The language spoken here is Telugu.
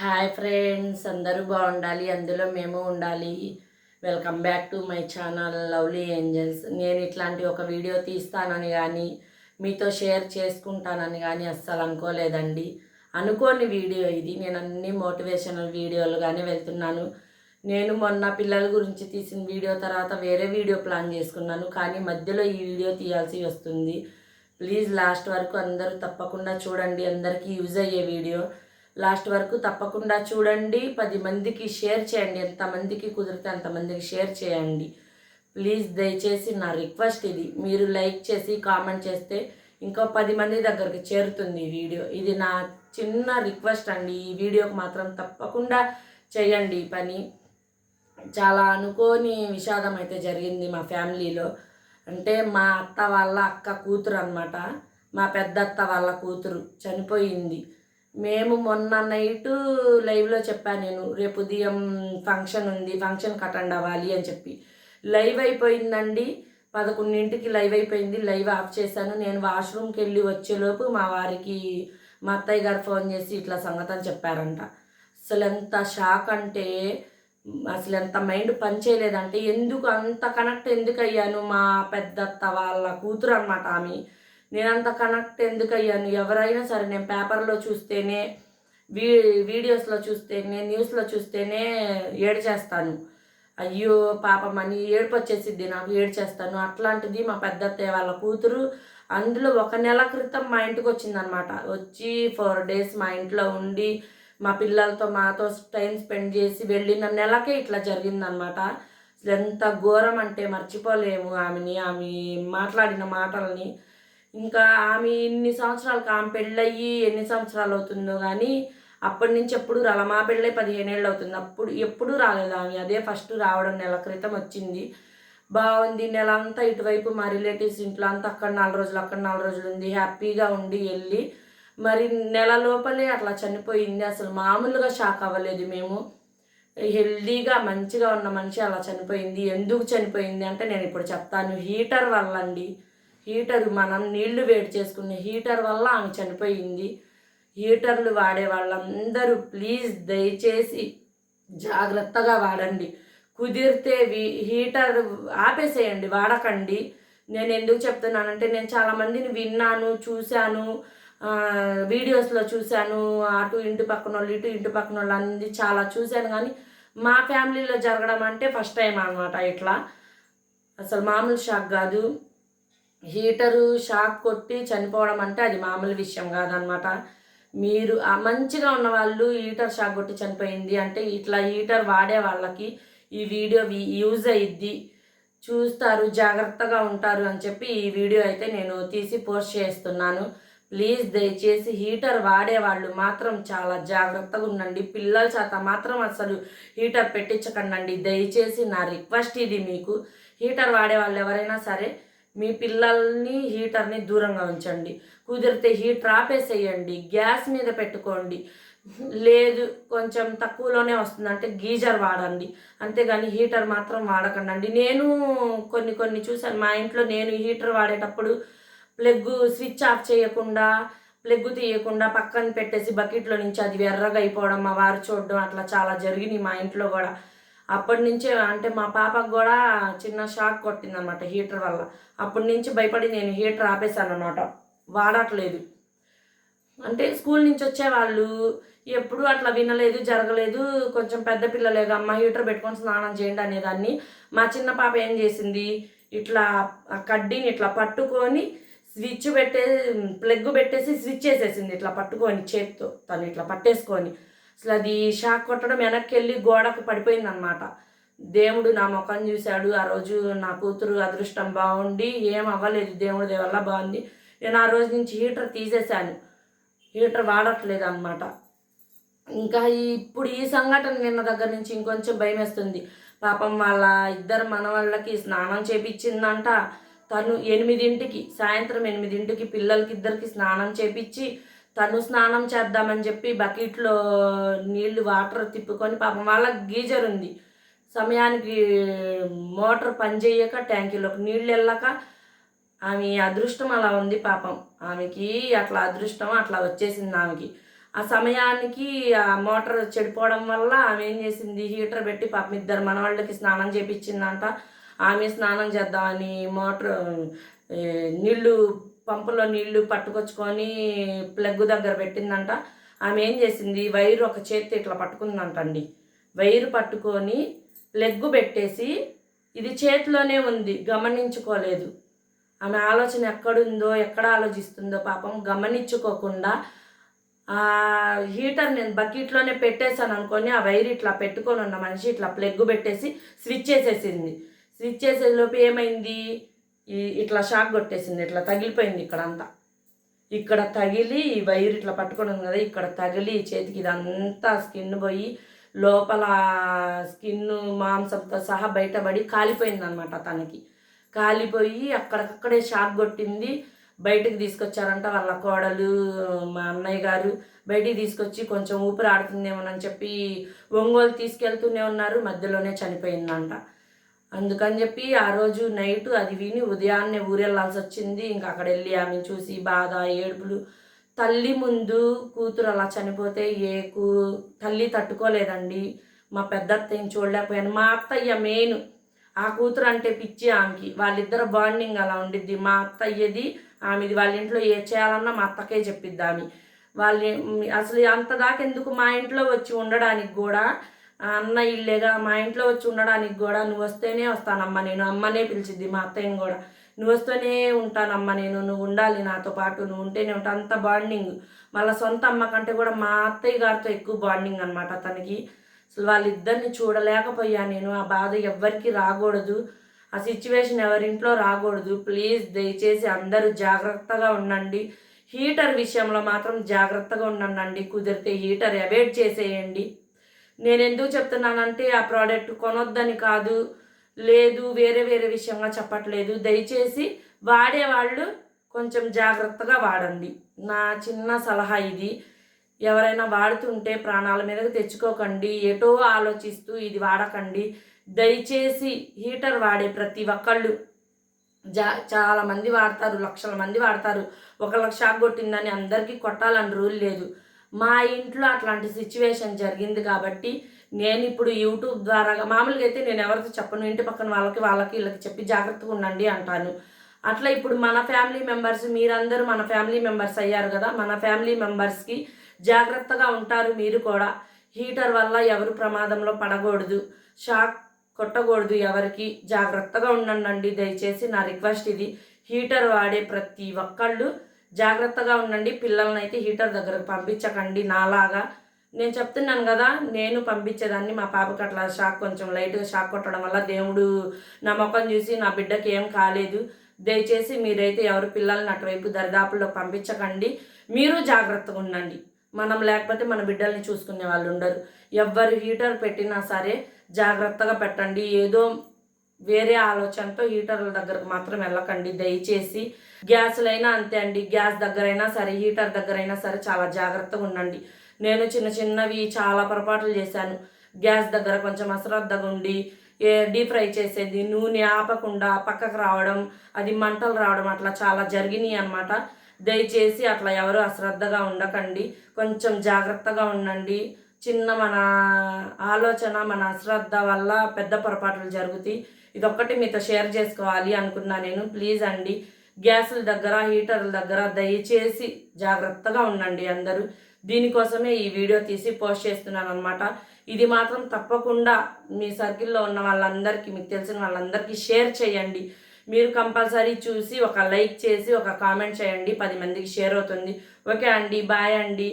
హాయ్ ఫ్రెండ్స్ అందరూ బాగుండాలి అందులో మేము ఉండాలి. Welcome back to my channel lovely angels నేను ఇట్లాంటి ఒక వీడియో తీస్తానని కానీ మీతో షేర్ చేసుకుంటానని కానీ అస్సలు అనుకోలేదండి. అనుకోని వీడియో ఇది. నేను అన్ని మోటివేషనల్ వీడియోలు కానీ వెళ్తున్నాను. నేను మొన్న పిల్లల గురించి తీసిన వీడియో తర్వాత వేరే వీడియో ప్లాన్ చేసుకున్నాను. కానీ మధ్యలో ఈ వీడియో తీయాల్సి వస్తుంది. ప్లీజ్ లాస్ట్ వరకు అందరూ తప్పకుండా చూడండి. అందరికీ యూజ్ అయ్యే వీడియో లాస్ట్ వరకు తప్పకుండా చూడండి. పది మందికి షేర్ చేయండి. ఎంతమందికి కుదిరితే అంతమందికి షేర్ చేయండి. ప్లీజ్ దయచేసి నా రిక్వెస్ట్ ఇది. మీరు లైక్ చేసి కామెంట్ చేస్తే ఇంకో పది మంది దగ్గరికి చేరుతుంది ఈ వీడియో. ఇది నా చిన్న రిక్వెస్ట్ అండి. ఈ వీడియోకి మాత్రం తప్పకుండా చేయండి ఈ పని. చాలా అనుకోని విషాదం అయితే జరిగింది మా ఫ్యామిలీలో. అంటే మా అత్త వాళ్ళ అక్క కూతురు అనమాట మా పెద్ద అత్త వాళ్ళ కూతురు చనిపోయింది. మేము మొన్న నైట్ లైవ్లో చెప్పాను నేను రేపు ఉదయం ఫంక్షన్ ఉంది ఫంక్షన్కి అటెండ్ అవ్వాలి అని చెప్పి. లైవ్ అయిపోయిందండి. పదకొండింటికి లైవ్ అయిపోయింది. లైవ్ ఆఫ్ చేశాను. నేను వాష్రూమ్కి వెళ్ళి వచ్చేలోపు మా వారికి మా అత్తయ్య గారు ఫోన్ చేసి ఇట్లా సంగతని చెప్పారంట. అసలు ఎంత షాక్ అంటే అసలు ఎంత మైండ్ పనిచేయలేదంటే ఎందుకు అంత కనెక్ట్ ఎందుకు అయ్యాను మా పెద్దత్త వాళ్ళ కూతురు అనమాట ఆమె. నేనంత కనెక్ట్ ఎందుకు అయ్యాను ఎవరైనా సరే నేను పేపర్లో చూస్తేనే వీ వీడియోస్లో చూస్తేనే న్యూస్లో చూస్తేనే ఏడు చేస్తాను అయ్యో పాపం అని ఏడుపు వచ్చేసిద్ది నాకు ఏడు చేస్తాను అట్లాంటిది మా పెద్దత్తయ్య వాళ్ళ కూతురు అందులో ఒక నెల క్రితం మా ఇంటికి వచ్చిందనమాట. వచ్చి ఫోర్ డేస్ మా ఇంట్లో ఉండి మా పిల్లలతో మాతో టైం స్పెండ్ చేసి వెళ్ళిన నెలకే ఇట్లా జరిగిందనమాట. అసలు ఎంత ఘోరం అంటే మర్చిపోలేము ఆమెని ఆమె మాట్లాడిన మాటల్ని. ఇంకా ఆమె ఇన్ని సంవత్సరాలకు ఆమె పెళ్ళయ్యి ఎన్ని సంవత్సరాలు అవుతుందో కానీ అప్పటి నుంచి ఎప్పుడు రాల. మా పెళ్ళై పదిహేనేళ్ళు అవుతుంది. అప్పుడు ఎప్పుడు రాలేదు ఆమె. అదే ఫస్ట్ రావడం నెల క్రితం వచ్చింది. బాగుంది. నెల అంతా ఇటువైపు మా రిలేటివ్స్ ఇంట్లో అంతా అక్కడ నాలుగు రోజులు అక్కడ నాలుగు రోజులు ఉంది. హ్యాపీగా ఉండి వెళ్ళి మరి నెల లోపలే అట్లా చనిపోయింది. అసలు మామూలుగా షాక్ అవ్వలేదు మేము. హెల్దీగా మంచిగా ఉన్న మనిషి అలా చనిపోయింది. ఎందుకు చనిపోయింది అంటే నేను ఇప్పుడు చెప్తాను. హీటర్ వల్ల అండి హీటర్ మనం నీళ్ళు వేడి చేసుకునే హీటర్ వల్ల ఆమె చనిపోయింది. హీటర్లు వాడే వాళ్ళందరూ ప్లీజ్ దయచేసి జాగ్రత్తగా వాడండి. కుదిరితే వి- హీటర్ ఆపేసేయండి వాడకండి. నేను ఎందుకు చెప్తున్నానంటే నేను చాలామందిని విన్నాను చూశాను వీడియోస్లో చూశాను. అటు ఇంటి పక్కన వాళ్ళు ఇటు ఇంటి పక్కన వాళ్ళు అన్ని చాలా చూశాను కానీ మా ఫ్యామిలీలో జరగడం అంటే ఫస్ట్ టైం అనమాట ఇట్లా. అసలు మామూలు షాక్ కాదు. హీటరు షాక్ కొట్టి చనిపోవడం అంటే అది మామూలు విషయం కాదనమాట మీరు ఆ మంచిగా ఉన్న వాళ్ళు హీటర్ షాక్ కొట్టి చనిపోయింది అంటే ఇట్లా హీటర్ వాడే వాళ్ళకి ఈ వీడియో యూజ్ అయ్యిద్ది చూస్తారు జాగ్రత్తగా ఉంటారు అని చెప్పి ఈ వీడియో అయితే నేను తీసి పోస్ట్ చేస్తున్నాను. ప్లీజ్ దయచేసి హీటర్ వాడే వాళ్ళు మాత్రం చాలా జాగ్రత్తగా ఉండండి. పిల్లల చేత మాత్రం అసలు హీటర్ పెట్టించకండి దయచేసి నా రిక్వెస్ట్ ఇది మీకు. హీటర్ వాడే వాళ్ళు ఎవరైనా సరే మీ పిల్లల్ని హీటర్ని దూరంగా ఉంచండి. కుదిరితే హీటర్ ఆపేసేయండి. గ్యాస్ మీద పెట్టుకోండి. లేదు కొంచెం తక్కువలోనే వస్తుంది. అంటే గీజర్ వాడండి. అంతేగాని హీటర్ మాత్రం వాడకండి నేను కొన్ని కొన్ని చూశాను. మా ఇంట్లో నేను హీటర్ వాడేటప్పుడు ప్లగ్ స్విచ్ ఆఫ్ చేయకుండా ప్లగ్ తీయకుండా పక్కన పెట్టేసి బకెట్లో నుంచి అది ఎర్రగా అయిపోవడం మా వారు చూడడం అట్లా చాలా జరిగినాయి మా ఇంట్లో కూడా. అప్పటి నుంచే అంటే మా పాపకు కూడా చిన్న షాక్ కొట్టిందనమాట హీటర్ వల్ల. అప్పటి నుంచి భయపడి నేను హీటర్ ఆపేశాను అనమాట వాడట్లేదు. అంటే స్కూల్ నుంచి వచ్చేవాళ్ళు ఎప్పుడు అట్లా వినలేదు జరగలేదు. కొంచెం పెద్ద పిల్లలేగా అమ్మ హీటర్ పెట్టుకొని స్నానం చేయండి అనేదాన్ని. మా చిన్న పాప ఏం చేసింది? ఇట్లా ఆ కడ్డీని ఇట్లా పట్టుకొని స్విచ్ పెట్టే ప్లగ్ పెట్టేసి స్విచ్ వేసేసింది ఇట్లా పట్టుకొని చేత్తో తను ఇట్లా పట్టేసుకొని. అసలు అది షాక్ కొట్టడం వెనక్కి వెళ్ళి గోడకు పడిపోయిందనమాట దేవుడు నా ముఖం చూశాడు. ఆ రోజు నా కూతురు అదృష్టం బాగుండి ఏం అవ్వలేదు. దేవుడి వల్ల బాగుంది. నేను ఆ రోజు నుంచి హీటర్ తీసేశాను. హీటర్ వాడట్లేదు అనమాట ఇంకా ఇప్పుడు ఈ సంఘటన నిన్న దగ్గర నుంచి ఇంకొంచెం భయం వేస్తుంది పాపం వాళ్ళ ఇద్దరు మనవాళ్ళకి స్నానం చేపించిందంట తను ఎనిమిదింటికి సాయంత్రం ఎనిమిదింటికి పిల్లలకి ఇద్దరికి స్నానం చేపించి తను స్నానం చేద్దామని చెప్పి బకెట్లో నీళ్ళు వాటర్ తిప్పుకొని పాపం వాళ్ళకి గీజర్ ఉంది. సమయానికి మోటార్ పనిచేయక ట్యాంకీలోకి నీళ్ళు వెళ్ళక ఆమె అదృష్టం అలా ఉంది పాపం. ఆమెకి అట్లా అదృష్టం అట్లా వచ్చేసింది ఆమెకి. ఆ సమయానికి ఆ మోటార్ చెడిపోవడం వల్ల ఆమె ఏం చేసింది? హీటర్ పెట్టి పాపం ఇద్దరు మనవాళ్ళకి స్నానం చేపించిందంట. ఆమె స్నానం చేద్దామని మోటార్ నీళ్ళు పంపులో నీళ్ళు పట్టుకొచ్చుకొని ప్లగ్ దగ్గర పెట్టిందంట. ఆమె ఏం చేసింది? వైరు ఒక చేతి ఇట్లా పట్టుకుందంటండి. వైరు పట్టుకొని ప్లగ్ పెట్టేసి ఇది చేతిలోనే ఉంది గమనించుకోలేదు. ఆమె ఆలోచన ఎక్కడుందో ఎక్కడ ఆలోచిస్తుందో పాపం గమనించుకోకుండా ఆ హీటర్ నేను బకెట్లోనే పెట్టేశాను అనుకొని ఆ వైర్ ఇట్లా పెట్టుకొని ఉన్న మనిషి ఇట్లా ప్లగ్ పెట్టేసి స్విచ్ చేసేసింది. స్విచ్ చేసే లోపు ఏమైంది? ఈ- ఇట్లా షాక్ కొట్టేసింది ఇట్లా తగిలిపోయింది ఇక్కడ అంతా ఇక్కడ తగిలి ఈ వైర్ ఇట్లా పట్టుకొని ఉంది కదా ఇక్కడ తగిలి చేతికి ఇదంతా స్కిన్ పోయి లోపల స్కిన్ మాంసంతో సహా బయటపడి కాలిపోయింది అనమాట తనకి. కాలిపోయి అక్కడక్కడే షాక్ కొట్టింది. బయటకు తీసుకొచ్చారంట వాళ్ళ కోడలు మా అన్నయ్య గారు. బయటికి తీసుకొచ్చి కొంచెం ఊపిరి ఆడుతుందేమోనని చెప్పి ఒంగోలు తీసుకెళ్తూనే ఉన్నారు మధ్యలోనే చనిపోయిందంట. అందుకని చెప్పి ఆ రోజు నైట్ అది విని ఉదయాన్నే ఊరెళ్ళాల్సి వచ్చింది. ఇంకా అక్కడ వెళ్ళి ఆమెను చూసి బాధ ఏడుపులు. తల్లి ముందు కూతురు అలా చనిపోతే ఏ కూ తల్లి తట్టుకోలేదండి. మా పెద్ద అత్తయ్యని చూడలేకపోయాను. మా అత్తయ్య మెయిన్ ఆ కూతురు అంటే పిచ్చి ఆమెకి. వాళ్ళిద్దరు బాండింగ్ అలా ఉండిద్ది. మా అత్తయ్యది ఆమెది వాళ్ళ ఇంట్లో ఏ చేయాలన్నా మా అత్తకే చెప్పిద్ది ఆమె. వాళ్ళ అసలు అంత దాకా ఎందుకు మా ఇంట్లో వచ్చి ఉండడానికి కూడా అన్న ఇల్లేగా మా ఇంట్లో వచ్చి ఉండడానికి కూడా నువ్వు వస్తేనే వస్తానమ్మా నేను అమ్మనే పిలిచిద్ది మా అత్తయ్యని కూడా. నువ్వు వస్తూనే ఉంటానమ్మా నేను నువ్వు ఉండాలి నాతో పాటు నువ్వు ఉంటేనే ఉంటా. అంత బాండింగ్ వాళ్ళ సొంత అమ్మ కంటే కూడా మా అత్తయ్య గారితో ఎక్కువ బాండింగ్ అనమాట తనకి అసలు వాళ్ళిద్దరిని చూడలేకపోయా నేను ఆ బాధ ఎవ్వరికి రాకూడదు. ఆ సిచ్యువేషన్ ఎవరింట్లో రాకూడదు. ప్లీజ్ దయచేసి అందరూ జాగ్రత్తగా ఉండండి. హీటర్ విషయంలో మాత్రం జాగ్రత్తగా ఉండండి. కుదిరితే హీటర్ అవాయిడ్ చేసేయండి. నేను ఎందుకు చెప్తున్నానంటే ఆ ప్రోడక్ట్ కొనొద్దని కాదు లేదు వేరే వేరే విషయంగా చెప్పట్లేదు. దయచేసి వాడేవాళ్ళు కొంచెం జాగ్రత్తగా వాడండి. నా చిన్న సలహా ఇది. ఎవరైనా వాడుతుంటే ప్రాణాల మీదకి తెచ్చుకోకండి. ఎటో ఆలోచిస్తూ ఇది వాడకండి. దయచేసి హీటర్ వాడే ప్రతి ఒక్కళ్ళు. జా చాలా మంది వాడతారు లక్షల మంది వాడతారు. ఒక లక్ష షాక్ కొట్టిందని అందరికీ కొట్టాలని రూల్ లేదు. మా ఇంట్లో అట్లాంటి సిచ్యువేషన్ జరిగింది కాబట్టి నేను ఇప్పుడు యూట్యూబ్ ద్వారా మామూలుగా అయితే నేను ఎవరితో చెప్పను. ఇంటి పక్కన వాళ్ళకి వాళ్ళకి వీళ్ళకి చెప్పి జాగ్రత్తగా ఉండండి అంటాను. అట్లా ఇప్పుడు మన ఫ్యామిలీ మెంబర్స్ మీరందరూ మన ఫ్యామిలీ మెంబర్స్ అయ్యారు కదా మన ఫ్యామిలీ మెంబర్స్కి జాగ్రత్తగా ఉంటారు మీరు కూడా. హీటర్ వల్ల ఎవరు ప్రమాదంలో పడకూడదు షాక్ కొట్టకూడదు ఎవరికి. జాగ్రత్తగా ఉండండి దయచేసి నా రిక్వెస్ట్ ఇది. హీటర్ వాడే ప్రతి ఒక్కళ్ళు జాగ్రత్తగా ఉండండి. పిల్లల్ని అయితే హీటర్ దగ్గరకు పంపించకండి నాలాగా. నేను చెప్తున్నాను కదా నేను పంపించేదాన్ని. మా పాపకి అట్లా షాక్ కొంచెం లైట్గా షాక్ కొట్టడం వల్ల దేవుడు నా ముఖం చూసి నా బిడ్డకి ఏం కాలేదు. దయచేసి మీరైతే ఎవరు పిల్లల్ని అటువైపు దరిదాపుల్లో పంపించకండి. మీరు జాగ్రత్తగా ఉండండి. మనం లేకపోతే మన బిడ్డల్ని చూసుకునే వాళ్ళు ఉండరు. ఎవరు హీటర్ పెట్టినా సరే జాగ్రత్తగా పెట్టండి. ఏదో వేరే ఆలోచనతో హీటర్ల దగ్గరకు మాత్రం వెళ్ళకండి. దయచేసి గ్యాస్లైనా అంతే అండి. గ్యాస్ దగ్గరైనా సరే హీటర్ దగ్గరైనా సరే చాలా జాగ్రత్తగా ఉండండి. నేను చిన్న చిన్నవి చాలా పొరపాట్లు చేశాను. గ్యాస్ దగ్గర కొంచెం అశ్రద్ధగా ఉండి ఏ డీప్ ఫ్రై చేసేది నూనె ఆపకుండా పక్కకు రావడం అది మంటలు రావడం అట్లా చాలా జరిగినాయి అనమాట దయచేసి అట్లా ఎవరు అశ్రద్ధగా ఉండకండి. కొంచెం జాగ్రత్తగా ఉండండి. చిన్న మన ఆలోచన మన అశ్రద్ధ వల్ల పెద్ద పొరపాట్లు జరుగుతాయి. ఇదొక్కటి మీతో షేర్ చేసుకోవాలి అనుకున్నా నేను. ప్లీజ్ అండి. గ్యాసుల దగ్గర హీటర్ల దగ్గర దయచేసి జాగ్రత్తగా ఉండండి అందరూ. దీనికోసమే ఈ వీడియో తీసి పోస్ట్ చేస్తున్నాను అనమాట ఇది మాత్రం తప్పకుండా మీ సర్కిల్లో ఉన్న వాళ్ళందరికీ మీకు తెలిసిన వాళ్ళందరికీ షేర్ చేయండి. మీరు కంపల్సరీ చూసి ఒక లైక్ చేసి ఒక కామెంట్ చేయండి. పది మందికి షేర్ అవుతుంది. ఓకే అండి బాయ్ అండి.